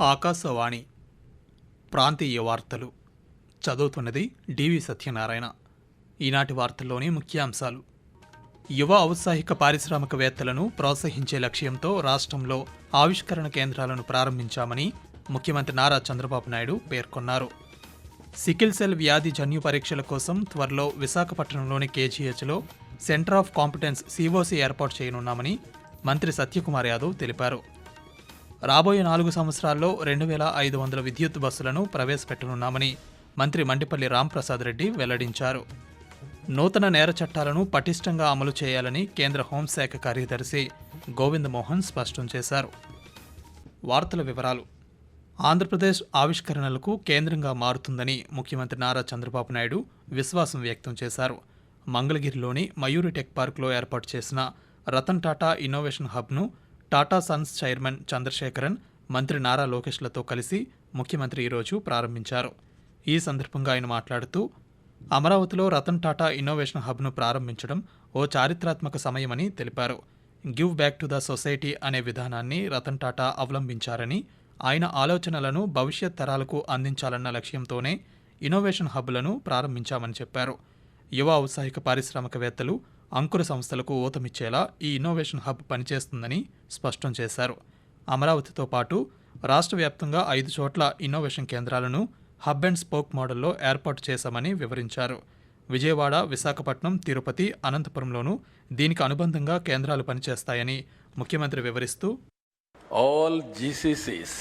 ఆకాశవాణి ప్రాంతీయ వార్తలు. చదువుతున్నది డివి సత్యనారాయణ. ఈనాటి వార్తల్లోని ముఖ్యాంశాలు. యువ ఔత్సాహిక పారిశ్రామికవేత్తలను ప్రోత్సహించే లక్ష్యంతో రాష్ట్రంలో ఆవిష్కరణ కేంద్రాలను ప్రారంభించామని ముఖ్యమంత్రి నారా చంద్రబాబు నాయుడు పేర్కొన్నారు. సికిల్ సెల్ వ్యాధి జన్యు పరీక్షల కోసం త్వరలో విశాఖపట్నంలోని కేజీహెచ్లో సెంటర్ ఆఫ్ కాంపిటెన్స్ సిఓసి ఏర్పాటు చేయనున్నామని మంత్రి సత్యకుమార్ యాదవ్ తెలిపారు. రాబోయే నాలుగు సంవత్సరాల్లో రెండు వేల ఐదు వందల విద్యుత్ బస్సులను ప్రవేశపెట్టనున్నామని మంత్రి మండిపల్లి రాంప్రసాద్ రెడ్డి వెల్లడించారు. నూతన నేర చట్టాలను పటిష్టంగా అమలు చేయాలని కేంద్ర హోంశాఖ కార్యదర్శి గోవింద్ మోహన్ స్పష్టం చేశారు. వార్తల వివరాలు. ఆంధ్రప్రదేశ్ ఆవిష్కరణలకు కేంద్రంగా మారుతుందని ముఖ్యమంత్రి నారా చంద్రబాబు నాయుడు విశ్వాసం వ్యక్తం చేశారు. మంగళగిరిలోని మయూరి టెక్ పార్క్లో ఏర్పాటు చేసిన రతన్ టాటా ఇన్నోవేషన్ హబ్ను టాటా సన్స్ చైర్మన్ చంద్రశేఖరన్ మంత్రి నారా లోకేష్లతో కలిసి ముఖ్యమంత్రి ఈరోజు ప్రారంభించారు. ఈ సందర్భంగా ఆయన మాట్లాడుతూ అమరావతిలో రతన్ టాటా ఇన్నోవేషన్ హబ్ను ప్రారంభించడం ఓ చారిత్రాత్మక సమయమని తెలిపారు. Give back to the society అనే విధానాన్ని రతన్ టాటా అవలంబించారని ఆయన ఆలోచనలను భవిష్యత్ తరాలకు అందించాలన్న లక్ష్యంతోనే ఇన్నోవేషన్ హబ్లను ప్రారంభించామని చెప్పారు. యువ ఔత్సాహిక పారిశ్రామికవేత్తలు అంకుర సంస్థలకు ఊతమిచ్చేలా ఈ ఇన్నోవేషన్ హబ్ పనిచేస్తుందని స్పష్టం చేశారు. అమరావతితో పాటు రాష్ట్ర వ్యాప్తంగా ఐదు చోట్ల ఇన్నోవేషన్ కేంద్రాలను హబ్ అండ్ స్పోక్ మోడల్లో ఏర్పాటు చేశామని వివరించారు. విజయవాడ విశాఖపట్నం తిరుపతి అనంతపురంలోనూ దీనికి అనుబంధంగా కేంద్రాలు పనిచేస్తాయని ముఖ్యమంత్రి వివరిస్తూ all GCCs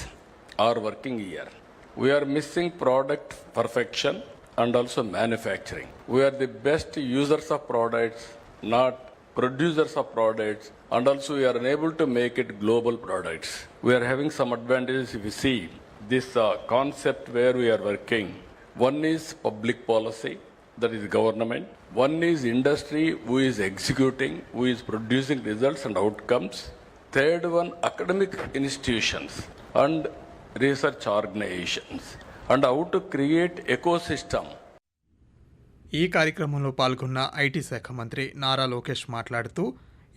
are working here we're missing product perfection and also manufacturing we're the best users of products not producers of products, and also we are unable to make it global products. We are having some advantages if you see this uh, concept where we are working. One is public policy, that is government. One is industry who is executing, who is producing results and outcomes. Third one, academic institutions and research organizations. And how to create ecosystem ఈ కార్యక్రమంలో పాల్గొన్న IT శాఖ మంత్రి నారా లోకేష్ మాట్లాడుతూ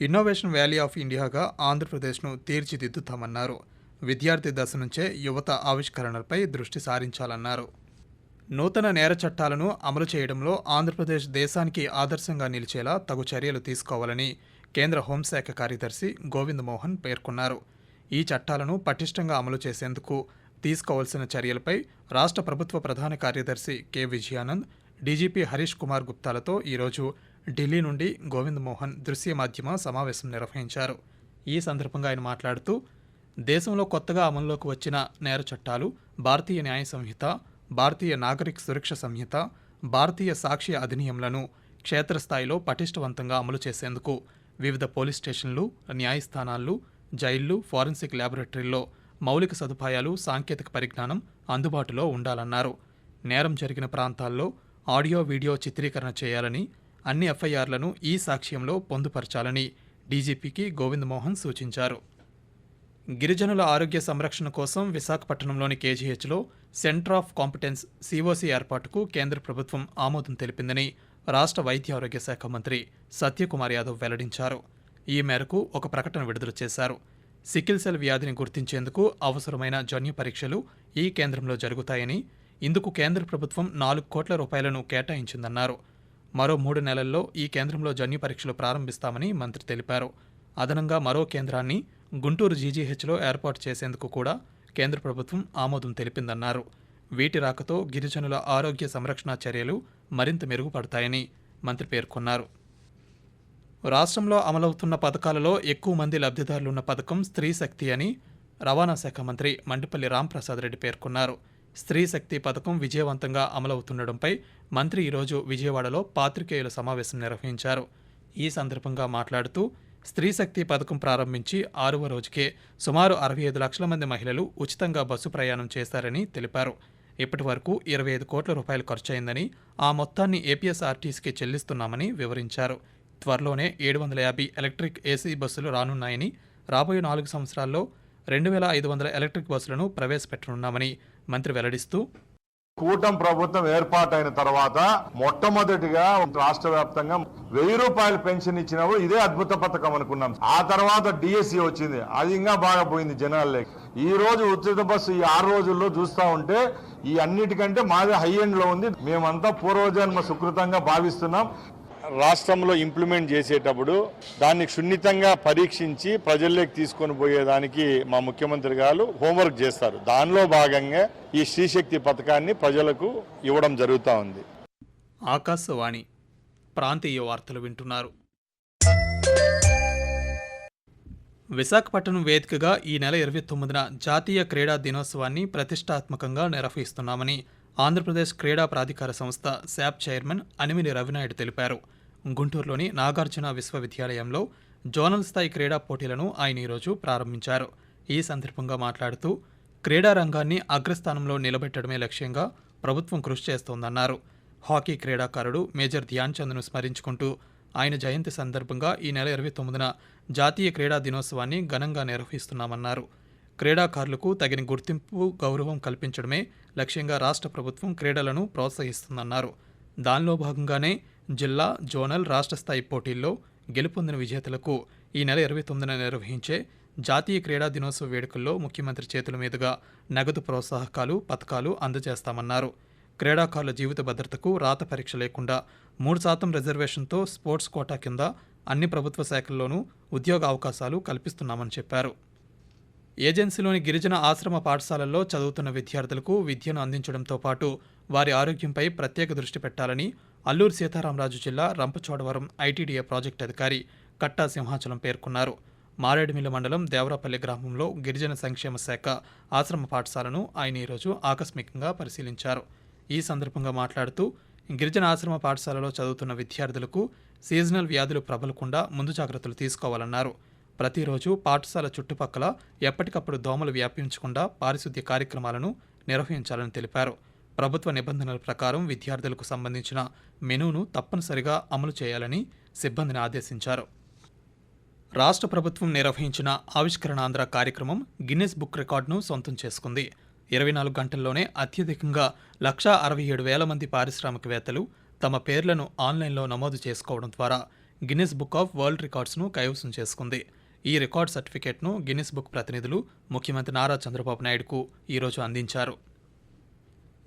innovation valley of ఇండియాగా ఆంధ్రప్రదేశ్ను తీర్చిదిద్దుతామన్నారు. విద్యార్థి దశ నుంచే యువత ఆవిష్కరణలపై దృష్టి సారించాలన్నారు. నూతన నేర చట్టాలను అమలు చేయడంలో ఆంధ్రప్రదేశ్ దేశానికి ఆదర్శంగా నిలిచేలా తగు చర్యలు తీసుకోవాలని కేంద్ర హోంశాఖ కార్యదర్శి గోవింద్ మోహన్ పేర్కొన్నారు. ఈ చట్టాలను పటిష్టంగా అమలు చేసేందుకు తీసుకోవాల్సిన చర్యలపై రాష్ట్ర ప్రభుత్వ ప్రధాన కార్యదర్శి కె. విజయానంద్ డీజీపీ హరీష్ కుమార్ గుప్తాలతో ఈరోజు ఢిల్లీ నుండి గోవింద్ మోహన్ దృశ్య మాధ్యమ సమావేశం నిర్వహించారు. ఈ సందర్భంగా ఆయన మాట్లాడుతూ దేశంలో కొత్తగా అమల్లోకి వచ్చిన నేర చట్టాలు భారతీయ న్యాయ సంహిత భారతీయ నాగరిక సురక్ష సంహిత భారతీయ సాక్షి అధినియంలను క్షేత్రస్థాయిలో పటిష్టవంతంగా అమలు చేసేందుకు వివిధ పోలీస్ స్టేషన్లు న్యాయస్థానాలు జైళ్ళు ఫారెన్సిక్ ల్యాబొరేటరీల్లో మౌలిక సదుపాయాలు సాంకేతిక పరిజ్ఞానం అందుబాటులో ఉండాలన్నారు. నేరం జరిగిన ప్రాంతాల్లో ఆడియో వీడియో చిత్రీకరణ చేయాలని అన్ని ఎఫ్ఐఆర్లను ఈ సాక్ష్యంలో పొందుపరచాలని డీజీపీకి గోవింద్ మోహన్ సూచించారు. గిరిజనుల ఆరోగ్య సంరక్షణ కోసం విశాఖపట్నంలోని కేజీహెచ్లో సెంటర్ ఆఫ్ కాంపిటెన్స్ సిఓసి ఏర్పాటుకు కేంద్ర ప్రభుత్వం ఆమోదం తెలిపిందని రాష్ట్ర వైద్య ఆరోగ్య శాఖ మంత్రి సత్యకుమార్ యాదవ్ వెల్లడించారు. ఈ మేరకు ఒక ప్రకటన విడుదల చేశారు. సికిల్ సెల్ వ్యాధిని గుర్తించేందుకు అవసరమైన జన్యు పరీక్షలు ఈ కేంద్రంలో జరుగుతాయని ఇందుకు కేంద్ర ప్రభుత్వం నాలుగు కోట్ల రూపాయలను కేటాయించిందన్నారు. మరో మూడు నెలల్లో ఈ కేంద్రంలో జన్యు పరీక్షలు ప్రారంభిస్తామని మంత్రి తెలిపారు. అదనంగా మరో కేంద్రాన్ని గుంటూరు జీజీహెచ్లో ఏర్పాటు చేసేందుకు కూడా కేంద్ర ప్రభుత్వం ఆమోదం తెలిపిందన్నారు. వీటి రాకతో గిరిజనుల ఆరోగ్య సంరక్షణ చర్యలు మరింత మెరుగుపడతాయని మంత్రి పేర్కొన్నారు. రాష్ట్రంలో అమలవుతున్న పథకాలలో ఎక్కువ మంది లబ్ధిదారులున్న పథకం స్త్రీ శక్తి అని రవాణా శాఖ మంత్రి మండిపల్లి రాంప్రసాద్ రెడ్డి పేర్కొన్నారు. స్త్రీ శక్తి పథకం విజయవంతంగా అమలవుతుండడంపై మంత్రి ఈరోజు విజయవాడలో పాత్రికేయుల సమావేశం నిర్వహించారు. ఈ సందర్భంగా మాట్లాడుతూ స్త్రీ శక్తి పథకం ప్రారంభించి ఆరవ రోజుకే సుమారు అరవై ఐదు లక్షల మంది మహిళలు ఉచితంగా బస్సు ప్రయాణం చేశారని తెలిపారు. ఇప్పటి వరకు ఇరవై ఐదు కోట్ల రూపాయలు ఖర్చయిందని ఆ మొత్తాన్ని ఏపీఎస్ఆర్టీసీకి చెల్లిస్తున్నామని వివరించారు. త్వరలోనే ఏడు వందల యాభై ఎలక్ట్రిక్ ఏసీ బస్సులు రానున్నాయని రాబోయే నాలుగు సంవత్సరాల్లో రెండు వేల ఐదు వందల ఎలక్ట్రిక్ బస్సులను ప్రవేశపెట్టనున్నామని మంత్రి వెల్లడిస్తూ కూటమి ప్రభుత్వం ఏర్పాటైన తర్వాత మొట్టమొదటిగా రాష్ట్ర వ్యాప్తంగా వెయ్యి రూపాయలు పెన్షన్ ఇచ్చినప్పుడు ఇదే అద్భుత పథకం అనుకున్నాం. ఆ తర్వాత డిఎస్సి వచ్చింది. అది ఇంకా బాగా పోయింది జనాలే ఈ రోజు ఉచిత బస్సు ఈ ఆరు రోజుల్లో చూస్తా ఉంటే ఈ అన్నిటికంటే మాది హై ఎండ్లో ఉంది. మేమంతా పూర్వజన్మ సుకృతంగా భావిస్తున్నాం. రాష్ట్రంలో ఇంప్లిమెంట్ చేసేటప్పుడు దాన్ని సున్నితంగా పరీక్షించి ప్రజల్లోకి తీసుకొని పోయేదానికి మా ముఖ్యమంత్రి గారు హోంవర్క్ చేస్తారు. దానిలో భాగంగా ఈ శ్రీశక్తి పథకాన్ని ప్రజలకు ఇవ్వడం జరుగుతూ ఉంది. ఆకాశవాణి ప్రాంతీయ వార్తలు వింటున్నారు. విశాఖపట్నం వేదికగా ఈ నెల ఇరవై తొమ్మిదిన జాతీయ క్రీడా దినోత్సవాన్ని ప్రతిష్టాత్మకంగా నిర్వహిస్తున్నామని ఆంధ్రప్రదేశ్ క్రీడా ప్రాధికార సంస్థ శాప్ చైర్మన్ అనిమిని రవినాయుడు తెలిపారు. గుంటూరులోని నాగార్జున విశ్వవిద్యాలయంలో జోనల్ స్థాయి క్రీడా పోటీలను ఆయన ఈరోజు ప్రారంభించారు. ఈ సందర్భంగా మాట్లాడుతూ క్రీడా రంగాన్ని అగ్రస్థానంలో నిలబెట్టడమే లక్ష్యంగా ప్రభుత్వం కృషి చేస్తోందన్నారు. హాకీ క్రీడాకారుడు మేజర్ ధ్యాన్ చంద్ను స్మరించుకుంటూ ఆయన జయంతి సందర్భంగా ఈ నెల ఇరవై తొమ్మిదిన జాతీయ క్రీడా దినోత్సవాన్ని ఘనంగా నిర్వహిస్తున్నామన్నారు. క్రీడాకారులకు తగిన గుర్తింపు గౌరవం కల్పించడమే లక్ష్యంగా రాష్ట్ర ప్రభుత్వం క్రీడలను ప్రోత్సహిస్తుందన్నారు. దానిలో భాగంగానే జిల్లా జోనల్ రాష్ట్ర స్థాయి పోటీల్లో గెలుపొందిన విజేతలకు ఈ నెల ఇరవై తొమ్మిదిన నిర్వహించే జాతీయ క్రీడా దినోత్సవ వేడుకల్లో ముఖ్యమంత్రి చేతుల మీదుగా నగదు ప్రోత్సాహకాలు పథకాలు అందజేస్తామన్నారు. క్రీడాకారుల జీవిత భద్రతకు రాత పరీక్ష లేకుండా మూడు శాతం రిజర్వేషన్తో స్పోర్ట్స్ కోటా కింద అన్ని ప్రభుత్వ శాఖల్లోనూ ఉద్యోగ అవకాశాలు కల్పిస్తున్నామని చెప్పారు. ఏజెన్సీలోని గిరిజన ఆశ్రమ పాఠశాలల్లో చదువుతున్న విద్యార్థులకు విద్యను అందించడంతో పాటు వారి ఆరోగ్యంపై ప్రత్యేక దృష్టి పెట్టాలని అల్లూరు సీతారామరాజు జిల్లా రంపచోడవరం ఐటీడీఏ ప్రాజెక్టు అధికారి కట్టా సింహాచలం పేర్కొన్నారు. మారేడుమిల్లి మండలం దేవరాపల్లి గ్రామంలో గిరిజన సంక్షేమ శాఖ ఆశ్రమ పాఠశాలను ఆయన ఈరోజు ఆకస్మికంగా పరిశీలించారు. ఈ సందర్భంగా మాట్లాడుతూ గిరిజన ఆశ్రమ పాఠశాలలో చదువుతున్న విద్యార్థులకు సీజనల్ వ్యాధులు ప్రబలకుండా ముందు జాగ్రత్తలు తీసుకోవాలన్నారు. ప్రతిరోజు పాఠశాల చుట్టుపక్కల ఎప్పటికప్పుడు దోమలు వ్యాపించకుండా పారిశుద్ధ్య కార్యక్రమాలను నిర్వహించాలని తెలిపారు. ప్రభుత్వ నిబంధనల ప్రకారం విద్యార్థులకు సంబంధించిన మెనూను తప్పనిసరిగా అమలు చేయాలని సిబ్బందిని ఆదేశించారు. రాష్ట్ర ప్రభుత్వం నిర్వహించిన ఆవిష్కరణాంధ్ర కార్యక్రమం గిన్నెస్ బుక్ రికార్డును సొంతం చేసుకుంది. ఇరవై నాలుగు గంటల్లోనే అత్యధికంగా లక్షా అరవై ఏడు వేల మంది పారిశ్రామికవేత్తలు తమ పేర్లను ఆన్లైన్లో నమోదు చేసుకోవడం ద్వారా గిన్నిస్ బుక్ ఆఫ్ వరల్డ్ రికార్డ్స్ను కైవసం చేసుకుంది. ఈ రికార్డ్ సర్టిఫికేట్ను గిన్నిస్ బుక్ ప్రతినిధులు ముఖ్యమంత్రి నారా చంద్రబాబు నాయుడుకు ఈరోజు అందించారు.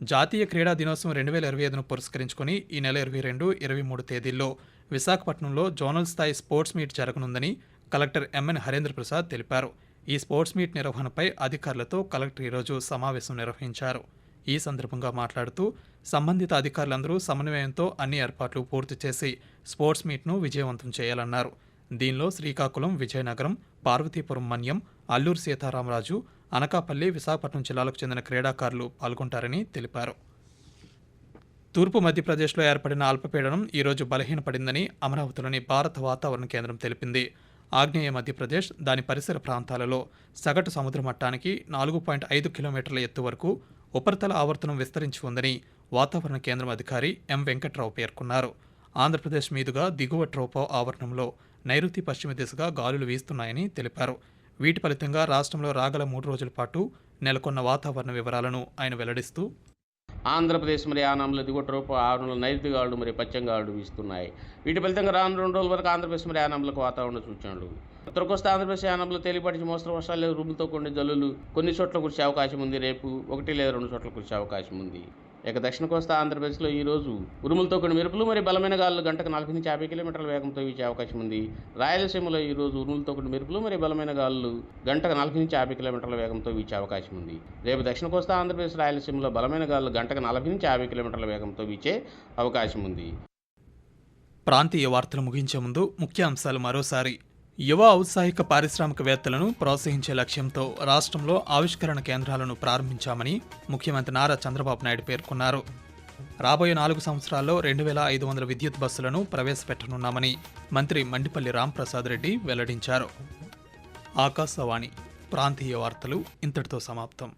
జాతీయ క్రీడా దినోత్సవం రెండు వేల ఇరవై ఐదును పురస్కరించుకుని ఈ నెల ఇరవై రెండు ఇరవై మూడు తేదీల్లో విశాఖపట్నంలో జోనల్ స్థాయి స్పోర్ట్స్ మీట్ జరగనుందని కలెక్టర్ ఎంఎన్ హరేంద్ర ప్రసాద్ తెలిపారు. ఈ స్పోర్ట్స్ మీట్ నిర్వహణపై అధికారులతో కలెక్టర్ ఈరోజు సమావేశం నిర్వహించారు. ఈ సందర్భంగా మాట్లాడుతూ సంబంధిత అధికారులందరూ సమన్వయంతో అన్ని ఏర్పాట్లు పూర్తి చేసి స్పోర్ట్స్ మీట్ను విజయవంతం చేయాలన్నారు. దీనిలో శ్రీకాకుళం విజయనగరం పార్వతీపురం మన్యం అల్లూరు సీతారామరాజు అనకాపల్లి విశాఖపట్నం జిల్లాలకు చెందిన క్రీడాకారులు పాల్గొంటారని తెలిపారు. తూర్పు మధ్యప్రదేశ్లో ఏర్పడిన అల్పపీడనం ఈరోజు బలహీనపడిందని అమరావతిలోని భారత వాతావరణ కేంద్రం తెలిపింది. ఆగ్నేయ మధ్యప్రదేశ్ దాని పరిసర ప్రాంతాలలో సగటు సముద్ర మట్టానికి నాలుగు పాయింట్ ఐదు కిలోమీటర్ల ఎత్తు వరకు ఉపరితల ఆవర్తనం విస్తరించి ఉందని వాతావరణ కేంద్రం అధికారి ఎం వెంకట్రావు పేర్కొన్నారు. ఆంధ్రప్రదేశ్ మీదుగా దిగువ ట్రోపో ఆవరణంలో నైరుతి పశ్చిమ దిశగా గాలులు వీస్తున్నాయని తెలిపారు. వీటి ఫలితంగా రాష్ట్రంలో రాగల మూడు రోజుల పాటు నెలకొన్న వాతావరణ వివరాలను ఆయన వెల్లడిస్తూ ఆంధ్రప్రదేశ్ మరి ఆనాములు దిగుట రూపు ఆరులో నైరుతి గాలులు మరి పశ్చిమ వీస్తున్నాయి. వీటి ఫలితంగా రాను రెండు రోజుల వరకు ఆంధ్రప్రదేశ్ మరి ఆనాములకు వాతావరణ సూచనలు ఉత్తర కోస్తా ఆంధ్రప్రదేశ్ ఆనాములు తేలిపాటి మోస్తరు వర్షాలు లేదా కొన్ని జల్లులు కొన్ని చోట్ల కురిసే అవకాశం ఉంది. రేపు ఒకటి లేదా రెండు చోట్ల కురిసే అవకాశం ఉంది. ఇక దక్షిణ కోస్తా ఆంధ్రప్రదేశ్లో ఈ రోజు ఉరుములతో కొన్ని మెరుపులు మరి బలమైన గాలులు గంటకు నలభై నుంచి యాభై కిలోమీటర్ల వేగంతో వీచే అవకాశం ఉంది. రాయలసీమలో ఈ రోజు ఉరుములతో కొన్ని మెరుపులు మరి బలమైన గాలులు గంటకు నలభై నుంచి యాభై కిలోమీటర్ల వేగంతో వీచే అవకాశం ఉంది. రేపు దక్షిణ కోస్తా ఆంధ్రప్రదేశ్ రాయలసీమలో బలమైన గాలులు గంటకు నలభై నుంచి యాభై కిలోమీటర్ల వేగంతో వీచే అవకాశం ఉంది. ప్రాంతీయ వార్తలు ముగించే ముందు ముఖ్య అంశాలు మరోసారి. యువ ఔత్సాహిక పారిశ్రామికవేత్తలను ప్రోత్సహించే లక్ష్యంతో రాష్ట్రంలో ఆవిష్కరణ కేంద్రాలను ప్రారంభించామని ముఖ్యమంత్రి నారా చంద్రబాబు నాయుడు పేర్కొన్నారు. రాబోయే నాలుగు సంవత్సరాల్లో రెండు వేల ఐదు వందల విద్యుత్ బస్సులను ప్రవేశపెట్టనున్నామని మంత్రి మండిపల్లి రాంప్రసాద్ రెడ్డి వెల్లడించారు. ఆకాశవాణి ప్రాంతీయ వార్తలు ఇంతటితో సమాప్తం.